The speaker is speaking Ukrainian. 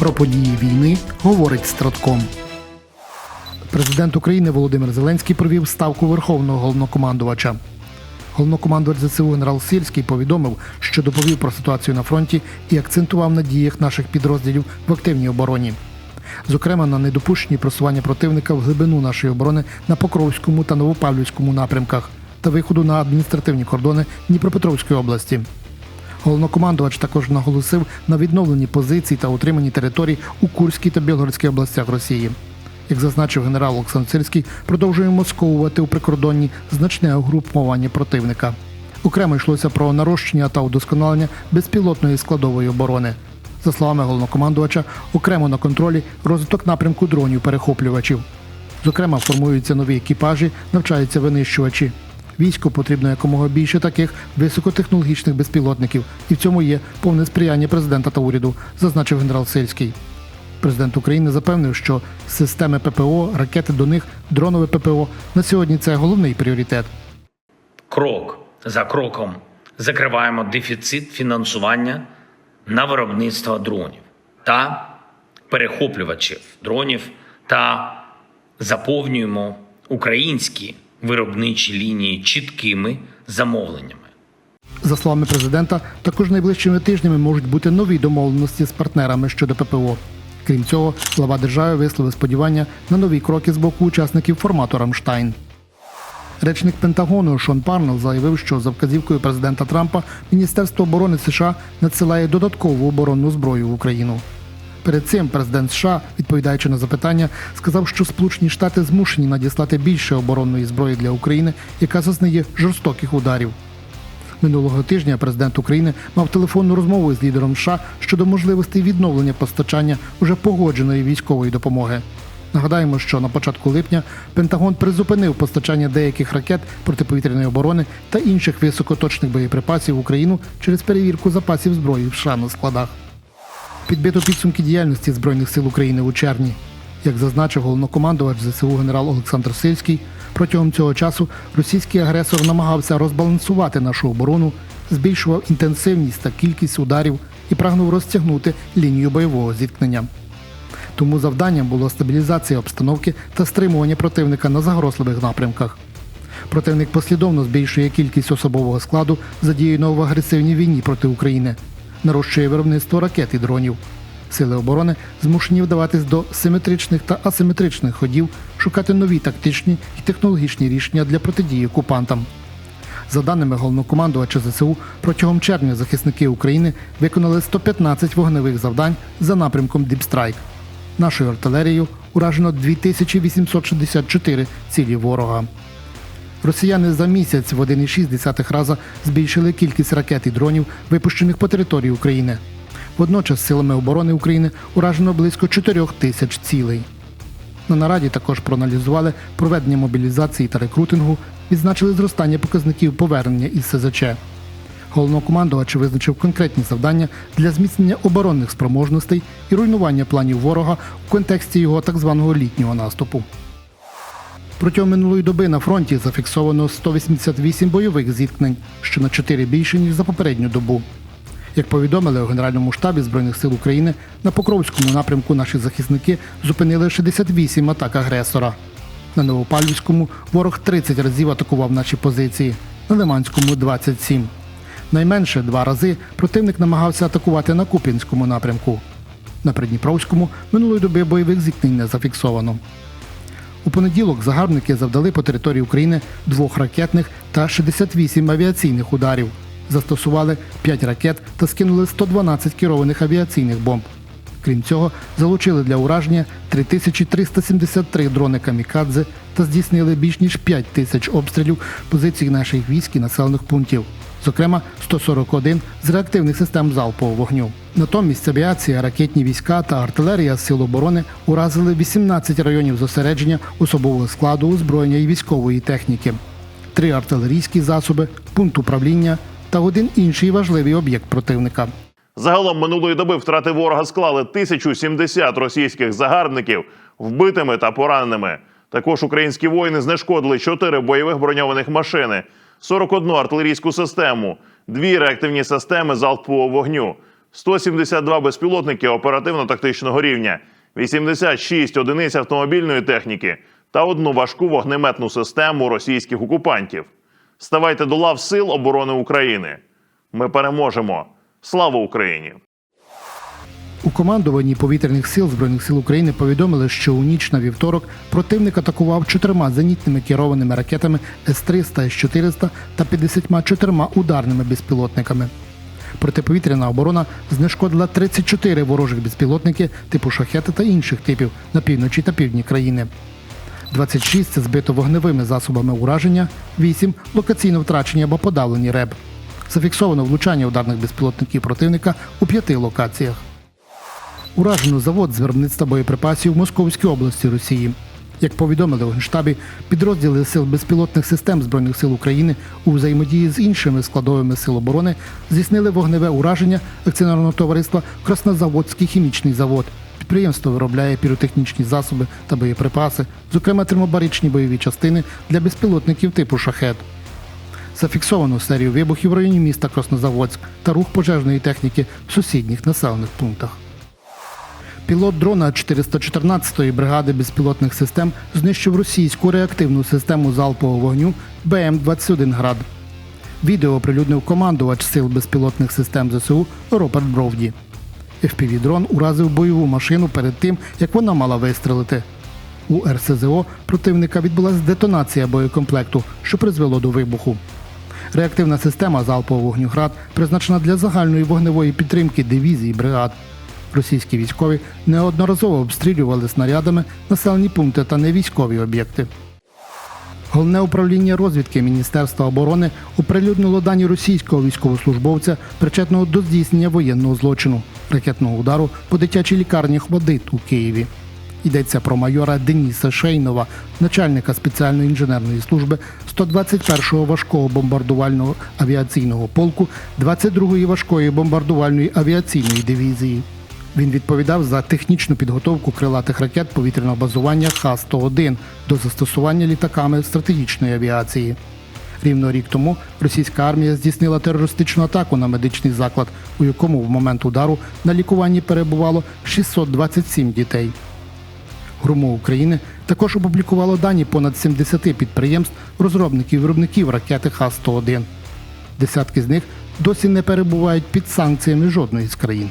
Про події війни говорить Стратком. Президент України Володимир Зеленський провів ставку Верховного головнокомандувача. Головнокомандувач ЗСУ генерал Сирський повідомив, що доповів про ситуацію на фронті і акцентував на діях наших підрозділів в активній обороні. Зокрема, на недопущенні просування противника в глибину нашої оборони на Покровському та Новопавлівському напрямках та виходу на адміністративні кордони Дніпропетровської області. Головнокомандувач також наголосив на відновленні позицій та утриманні територій у Курській та Білгородській областях Росії. Як зазначив генерал Олександр Сирський, продовжує московувати у прикордонні значне угрупування противника. Окремо йшлося про нарощення та удосконалення безпілотної складової оборони. За словами головнокомандувача, окремо на контролі розвиток напрямку дронів перехоплювачів. Зокрема, формуються нові екіпажі, навчаються винищувачі. Війську потрібно якомога більше таких високотехнологічних безпілотників, і в цьому є повне сприяння президента та уряду, зазначив генерал Сельський. Президент України запевнив, що системи ППО, ракети до них, дронове ППО на сьогодні це головний пріоритет. крок за кроком закриваємо дефіцит фінансування на виробництво дронів та перехоплювачів дронів та заповнюємо українські виробничі лінії чіткими замовленнями. За словами президента, також найближчими тижнями можуть бути нові домовленості з партнерами щодо ППО. Крім цього, глава держави висловив сподівання на нові кроки з боку учасників формату Рамштайн. Речник Пентагону Шон Парнел заявив, що за вказівкою президента Трампа Міністерство оборони США надсилає додаткову оборонну зброю в Україну. Перед цим президент США, відповідаючи на запитання, сказав, що Сполучені Штати змушені надіслати більше оборонної зброї для України, яка зазнає жорстоких ударів. Минулого тижня президент України мав телефонну розмову з лідером США щодо можливостей відновлення постачання уже погодженої військової допомоги. Нагадаємо, що на початку липня Пентагон призупинив постачання деяких ракет протиповітряної оборони та інших високоточних боєприпасів в Україну через перевірку запасів зброї в США на складах. Підбито підсумки діяльності Збройних сил України у червні. Як зазначив головнокомандувач ЗСУ генерал Олександр Сильський, протягом цього часу російський агресор намагався розбалансувати нашу оборону, збільшував інтенсивність та кількість ударів і прагнув розтягнути лінію бойового зіткнення. Тому завданням було стабілізація обстановки та стримування противника на загрозливих напрямках. Противник послідовно збільшує кількість особового складу, задіяного в агресивній війні проти України, нарощує виробництво ракет і дронів. Сили оборони змушені вдаватись до симетричних та асиметричних ходів, шукати нові тактичні і технологічні рішення для протидії окупантам. За даними головнокомандувача ЗСУ, протягом червня захисники України виконали 115 вогневих завдань за напрямком Діпстрайк. Нашою артилерією уражено 2864 цілі ворога. Росіяни за місяць в 1,6 рази збільшили кількість ракет і дронів, випущених по території України. Водночас силами оборони України уражено близько 4 тисяч цілей. На нараді також проаналізували проведення мобілізації та рекрутингу, відзначили зростання показників повернення із СЗЧ. Головнокомандувач визначив конкретні завдання для зміцнення оборонних спроможностей і руйнування планів ворога в контексті його так званого літнього наступу. Протягом минулої доби на фронті зафіксовано 188 бойових зіткнень, що на 4 більше, ніж за попередню добу. Як повідомили у Генеральному штабі Збройних сил України, на Покровському напрямку наші захисники зупинили 68 атак агресора. На Новопавлівському ворог 30 разів атакував наші позиції, на Лиманському 27. Найменше два рази противник намагався атакувати на Куп'янському напрямку. На Придніпровському минулої доби бойових зіткнень не зафіксовано. У понеділок загарбники завдали по території України двох ракетних та 68 авіаційних ударів. Застосували 5 ракет та скинули 112 керованих авіаційних бомб. Крім цього, залучили для ураження 3373 дрони камікадзе та здійснили більш ніж 5 тисяч обстрілів позицій наших військ і населених пунктів, зокрема 141 з реактивних систем залпового вогню. Натомість авіація, ракетні війська та артилерія Сил оборони уразили 18 районів зосередження особового складу, озброєння і військової техніки, три артилерійські засоби, пункт управління та один інший важливий об'єкт противника. Загалом минулої доби втрати ворога склали 1070 російських загарбників вбитими та пораненими. Також українські воїни знешкодили 4 бойових броньованих машини, 41 артилерійську систему, дві реактивні системи залпового вогню, 172 безпілотники оперативно-тактичного рівня, 86 одиниць автомобільної техніки та одну важку вогнеметну систему російських окупантів. Ставайте до лав Сил оборони України. Ми переможемо. Слава Україні! У командуванні повітряних сил Збройних сил України повідомили, що у ніч на вівторок противник атакував чотирма зенітними керованими ракетами С-300, С-400 та 54 ударними безпілотниками. Протиповітряна оборона знешкодила 34 ворожих безпілотники типу шахети та інших типів на півночі та півдні країни. 26 збито вогневими засобами ураження, 8 локаційно втрачені або подавлені РЕБ. Зафіксовано влучання ударних безпілотників противника у п'яти локаціях. Уражено завод з виробництва боєприпасів в Московській області Росії. Як повідомили у Генштабі, підрозділи сил безпілотних систем Збройних сил України у взаємодії з іншими складовими сил оборони здійснили вогневе ураження акціонерного товариства Краснозаводський хімічний завод. Підприємство виробляє піротехнічні засоби та боєприпаси, зокрема термобаричні бойові частини для безпілотників типу шахет. Зафіксовано серію вибухів в районі міста Краснозаводськ та рух пожежної техніки в сусідніх населених пунктах. Пілот дрона 414-ї бригади безпілотних систем знищив російську реактивну систему залпового вогню БМ-21 Град. Відео оприлюднив командувач сил безпілотних систем ЗСУ Роберт Бровді. FPV-дрон уразив бойову машину перед тим, як вона мала вистрелити. У РСЗО противника відбулася детонація боєкомплекту, що призвело до вибуху. Реактивна система залпового вогню «Град» призначена для загальної вогневої підтримки дивізій бригад. Російські військові неодноразово обстрілювали снарядами населені пункти та невійськові об'єкти. Головне управління розвідки Міністерства оборони оприлюднило дані російського військовослужбовця, причетного до здійснення воєнного злочину ракетного удару по дитячій лікарні Хвадит у Києві. Йдеться про майора Деніса Шейнова, начальника спеціальної інженерної служби 121-го важкого бомбардувального авіаційного полку 22-ї важкої бомбардувальної авіаційної дивізії. Він відповідав за технічну підготовку крилатих ракет повітряного базування Х-101 до застосування літаками стратегічної авіації. Рівно рік тому російська армія здійснила терористичну атаку на медичний заклад, у якому в момент удару на лікуванні перебувало 627 дітей. ГРУМО України також опублікувало дані понад 70 підприємств, розробників і виробників ракети Х-101. Десятки з них досі не перебувають під санкціями жодної з країн.